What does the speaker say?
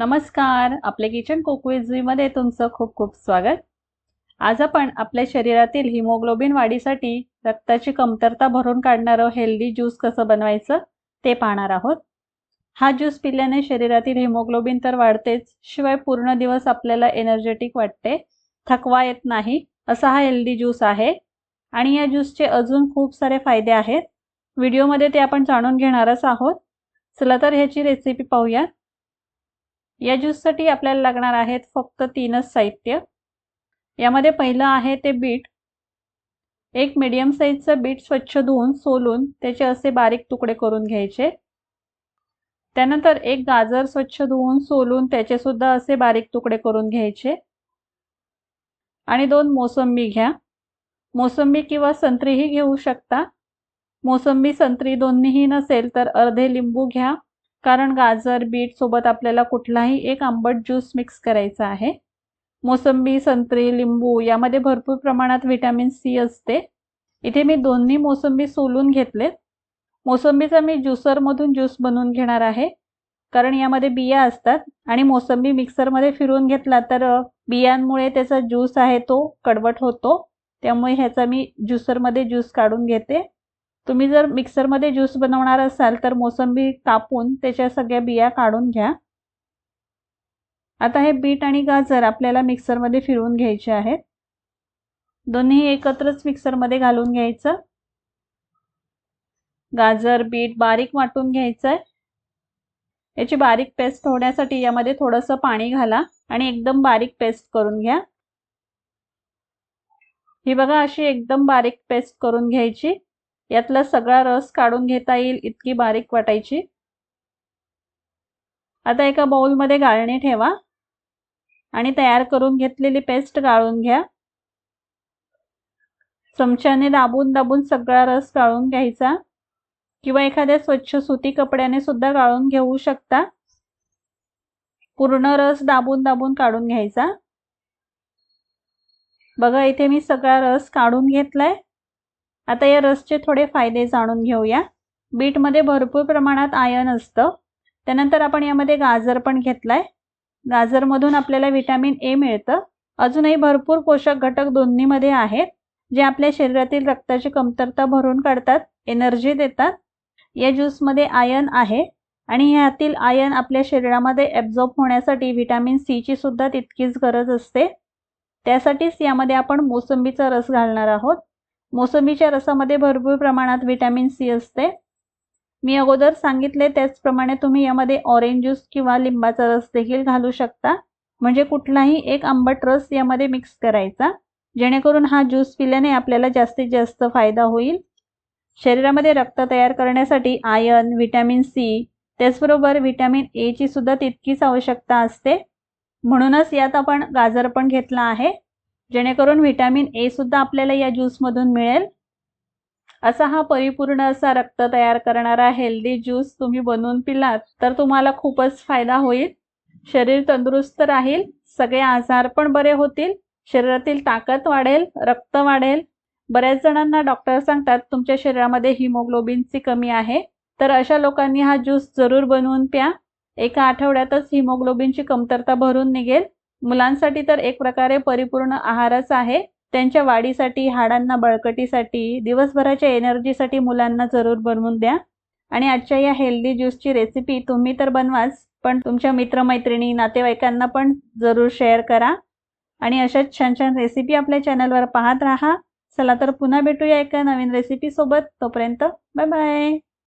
नमस्कार आपले किचनमध्ये तुमचं खूप खूप स्वागत. आज आपण आपल्या शरीरातील हिमोग्लोबिन वाढीसाठी रक्ताची कमतरता भरून काढणारं हेल्दी ज्यूस कसं बनवायचं ते पाहणार आहोत. हा ज्यूस पिल्याने शरीरातील हिमोग्लोबिन तर वाढतेच शिवाय पूर्ण दिवस आपल्याला एनर्जेटिक वाटते. थकवा येत नाही असा हा हेल्दी ज्यूस आहे. आणि या ज्यूसचे अजून खूप सारे फायदे आहेत. व्हिडिओमध्ये ते आपण जाणून घेणारच आहोत. चला तर ह्याची रेसिपी पाहूयात. या ज्यूससाठी आपल्याला लागणार आहेत फक्त तीनच साहित्य. यामध्ये पहिलं आहे ते बीट. एक मीडियम साईजचं बीट स्वच्छ धुवून सोलून त्याचे असे बारीक तुकडे करून घ्यायचे. त्यानंतर एक गाजर स्वच्छ धुवून सोलून त्याचे सुद्धा असे बारीक तुकडे करून घ्यायचे. आणि दोन मोसंबी घ्या. मोसंबी किंवा संत्रीही घेऊ शकता. मोसंबी संत्री दोन्हीही नसेल तर अर्धे लिंबू घ्या. कारण गाजर बीट सोबत आपल्याला कुठलाही एक आंबट ज्यूस मिक्स करायचा आहे. मोसंबी संत्री लिंबू यामध्ये भरपूर प्रमाणात व्हिटॅमिन सी असते. इथे मी दोन्ही मोसंबी सोलून घेतलेत. मोसंबीचा मी ज्युसरमधून ज्यूस बनवून घेणार आहे. कारण यामध्ये बिया असतात आणि मोसंबी मिक्सरमध्ये फिरवून घेतला तर बियांमुळे त्याचा ज्यूस आहे तो कडवट होतो. त्यामुळे ह्याचा मी ज्युसरमध्ये ज्यूस काढून घेते. तुम्ही जर मिक्सरमध्ये ज्यूस बनवणार असाल तर मोसंबी कापून त्याच्या सगळ्या बिया काढून घ्या. आता हे बीट आणि गाजर आपल्याला मिक्सरमध्ये फिरवून घ्यायचे आहेत. दोन्ही एकत्रच मिक्सरमध्ये घालून घ्यायचं. गाजर बीट बारीक वाटून घ्यायचं आहे याची बारीक पेस्ट होण्यासाठी यामध्ये थोडंसं पाणी घाला आणि एकदम बारीक पेस्ट करून घ्या. ही बघा अशी एकदम बारीक पेस्ट करून घ्यायची. यातला सगळा रस काढून घेता येईल इतकी बारीक वाटायची. आता एका बाउलमध्ये गाळणी ठेवा. आणि तयार करून घेतलेली पेस्ट गाळून घ्या. चमच्याने दाबून दाबून सगळा रस गाळून घ्यायचा. किंवा एखाद्या स्वच्छ सुती कपड्याने सुद्धा गाळून घेऊ शकता. पूर्ण रस दाबून दाबून काढून घ्यायचा. बघा इथे मी सगळा रस काढून घेतलाय. आता या रसचे थोडे फायदे जाणून घेऊया. बीटमध्ये भरपूर प्रमाणात आयन असतं. त्यानंतर आपण यामध्ये गाजर पण घेतलाय. गाजरमधून आपल्याला व्हिटॅमिन ए मिळतं. अजूनही भरपूर पोषक घटक दोन्हीमध्ये आहेत जे आपल्या शरीरातील रक्ताची कमतरता भरून काढतात एनर्जी देतात. या ज्यूसमध्ये आयन आहे आणि ह्यातील आयन आपल्या शरीरामध्ये ॲब्झॉर्ब होण्यासाठी व्हिटॅमिन सीची सुद्धा तितकीच गरज असते. त्यासाठीच यामध्ये आपण मोसंबीचा रस घालणार आहोत. मोसंबीच्या रसामध्ये भरपूर प्रमाणात व्हिटॅमिन सी असते. मी अगोदर सांगितले त्याचप्रमाणे तुम्ही यामध्ये ऑरेंज ज्यूस किंवा लिंबाचा रस देखील घालू शकता. म्हणजे कुठलाही एक आंबट रस यामध्ये मिक्स करायचा. जेणेकरून हा ज्यूस पिल्याने आपल्याला जास्तीत जास्त फायदा होईल. शरीरामध्ये रक्त तयार करण्यासाठी आयर्न व्हिटॅमिन सी त्याचबरोबर व्हिटॅमिन एची सुद्धा तितकीच आवश्यकता असते. म्हणूनच यात आपण गाजर पण घेतला आहे. जेणेकरून व्हिटॅमिन ए सुद्धा आपल्याला या ज्यूसमधून मिळेल. असा हा परिपूर्ण असा रक्त तयार करणारा हेल्दी ज्यूस तुम्ही बनवून पिलात तर तुम्हाला खूपच फायदा होईल. शरीर तंदुरुस्त राहील सगळे आजार पण बरे होतील शरीरातील ताकद वाढेल रक्त वाढेल. बऱ्याच जणांना डॉक्टर सांगतात तुमच्या शरीरामध्ये हिमोग्लोबिनची कमी आहे तर अशा लोकांनी हा ज्यूस जरूर बनवून प्या. एका आठवड्यातच हिमोग्लोबिनची कमतरता भरून निघेल. मुलांसाठी तर एक प्रकारे परिपूर्ण आहारच आहे. त्यांच्या वाढीसाठी हाडांना बळकटीसाठी दिवसभराच्या एनर्जीसाठी मुलांना जरूर बनवून द्या. आणि आजच्या या हेल्दी ज्यूसची रेसिपी तुम्ही तर बनवाच पण तुमच्या मित्रमैत्रिणी नातेवाईकांना पण जरूर शेअर करा. आणि अशाच छान छान रेसिपी आपल्या चॅनलवर पाहत राहा. चला तर पुन्हा भेटूया एका नवीन रेसिपी सोबत. तोपर्यंत बाय बाय.